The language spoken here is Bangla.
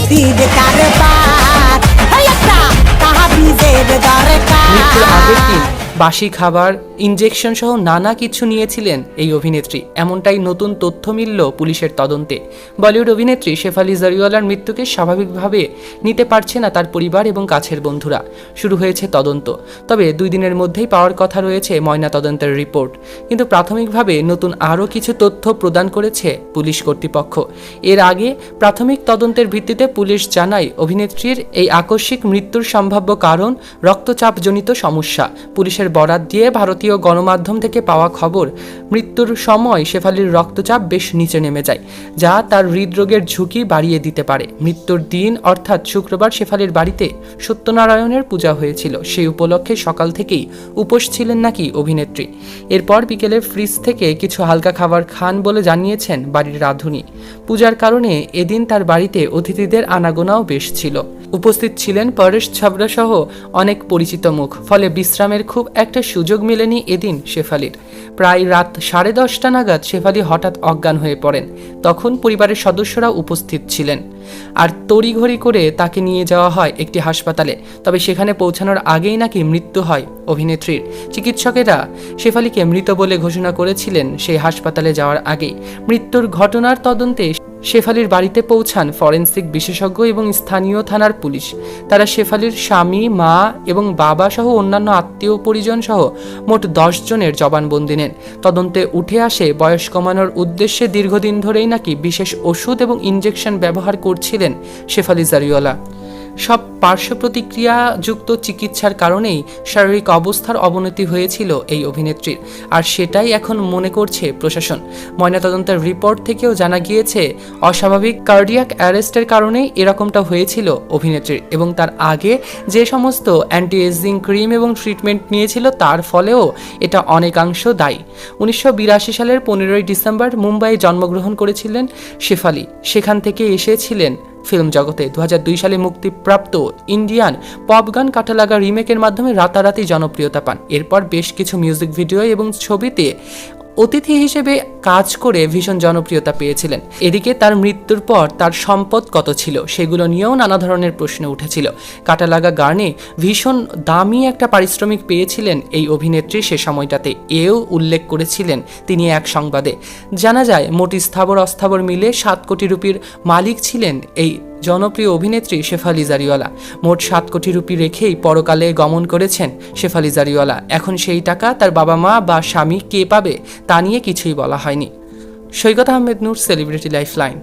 বুদ্ধির কারবার। একটা তাহাবিজের দরকার। বাসি খাবার ইনজেকশন সহ নানা কিছু নিয়েছিলেন এই অভিনেত্রী। এমনটাই নতুন তথ্য মিলল পুলিশের তদন্তে। বলিউড অভিনেত্রী শেফালি জারিওয়ালার মৃত্যুকে স্বাভাবিকভাবে নিতে পারছে না তার পরিবার এবং কাছের বন্ধুরা। শুরু হয়েছে তদন্ত। তবে দুই দিনের মধ্যেই পাওয়ার কথা রয়েছে ময়না তদন্তের রিপোর্ট। কিন্তু প্রাথমিকভাবে নতুন আরও কিছু তথ্য প্রদান করেছে পুলিশ কর্তৃপক্ষ। এর আগে প্রাথমিক তদন্তের ভিত্তিতে পুলিশ জানায় অভিনেত্রীর এই আকস্মিক মৃত্যুর সম্ভাব্য কারণ, রক্তচাপজনিত সমস্যা। পুলিশের বরাত দিয়ে ভারতীয় গণমাধ্যম থেকে পাওয়া খবর, মৃত্যুর সময় শেফালির রক্তচাপ বেশ নিচে নেমে যায়, যা তার হৃদরোগের ঝুঁকি বাড়িয়ে দিতে পারে। মৃত্যুর দিন, অর্থাৎ শুক্রবার শেফালির বাড়িতে সত্যনারায়ণের পূজা হয়েছিল। সেই উপলক্ষে সকাল থেকেই উপোস ছিলেন নাকি অভিনেত্রী। এরপর বিকেলে ফ্রিজ থেকে কিছু হালকা খাবার খান বলে জানিয়েছেন বাড়ির রাঁধুনি। পূজার কারণে এদিন তার বাড়িতে অতিথিদের আনাগোনাও বেশ ছিল। উপস্থিত ছিলেন পরেশ ছাবড়া সহ অনেক পরিচিত মুখ, ফলে বিশ্রামের খুব একটা সুযোগ মেলেনি এদিন শেফালির। প্রায় রাত সাড়ে দশটা নাগাদ শেফালি হঠাৎ অজ্ঞান হয়ে পড়েন। তখন পরিবারের সদস্যরা উপস্থিত ছিলেন। আর তড়িঘড়ি করে তাকে নিয়ে যাওয়া হয় একটি হাসপাতালে, তবে সেখানে পৌঁছানোর আগেই নাকি মৃত্যু হয় অভিনেত্রীর। চিকিৎসকেরা শেফালিকে মৃত বলে ঘোষণা করেছিলেন সেই হাসপাতালে যাওয়ার আগেই। মৃত্যুর ঘটনার তদন্তে শেফালির বাড়িতে পৌঁছান ফরেন্সিক বিশেষজ্ঞ এবং স্থানীয় থানার পুলিশ। তারা শেফালির স্বামী, মা এবং বাবা সহ অন্যান্য আত্মীয় পরিজন সহ মোট দশ জনের জবানবন্দি নেন। তদন্তে উঠে আসে বয়স কমানোর উদ্দেশ্যে দীর্ঘদিন ধরেই নাকি বিশেষ ওষুধ এবং ইঞ্জেকশন ব্যবহার করছিলেন শেফালি জারিওয়ালা। সব পার্শ্ব প্রতিক্রিয়াযুক্ত চিকিৎসার কারণেই শারীরিক অবস্থার অবনতি হয়েছিল এই অভিনেত্রীর। আর সেটাই এখন মনে করছে প্রশাসন। ময়নাতদন্তের রিপোর্ট থেকেও জানা গিয়েছে, অস্বাভাবিক কার্ডিয়াক অ্যারেস্টের কারণেই এরকমটা হয়েছিল অভিনেত্রীর এবং তার আগে যে সমস্ত অ্যান্টি এজিং ক্রিম এবং ট্রিটমেন্ট নিয়েছিল তার ফলেও এটা অনেকাংশ দায়ী। উনিশশো বিরাশি সালের পনেরোই ডিসেম্বর মুম্বাইয়ে জন্মগ্রহণ করেছিলেন শেফালি। সেখান থেকে এসেছিলেন ফিল্ম জগতে দু হাজার দুই সালে মুক্তিপ্রাপ্ত ইন্ডিয়ান পপ গান কাটালাগা রিমেকের মাধ্যমে রাতারাতি জনপ্রিয়তা পান। এরপর বেশ কিছু মিউজিক ভিডিও এবং ছবিতে অতিথি হিসেবে কাজ করে ভীষণ জনপ্রিয়তা পেয়েছিলেন। এদিকে তার মৃত্যুর পর তার সম্পদ কত ছিল সেগুলো নিয়েও নানা ধরনের প্রশ্ন উঠেছিল। কাটালাগা গানে ভীষণ দামি একটা পারিশ্রমিক পেয়েছিলেন এই অভিনেত্রী সে সময়টাতে। এও উল্লেখ করেছিলেন তিনি এক সংবাদে। জানা যায়, মোট স্থাবর অস্থাবর মিলে সাত কোটি রুপির মালিক ছিলেন এই জনপ্রিয় অভিনেত্রী শেফালি জারিওয়ালা। মোট সাত কোটি রুপি রেখেই পরকালে গমন করেছেন শেফালি জারিওয়ালা। এখন সেই টাকা তার বাবা মা বা স্বামী কে পাবে তা নিয়ে কিছুই বলা হয়নি। Saikat Ahmed Noor celebrity life line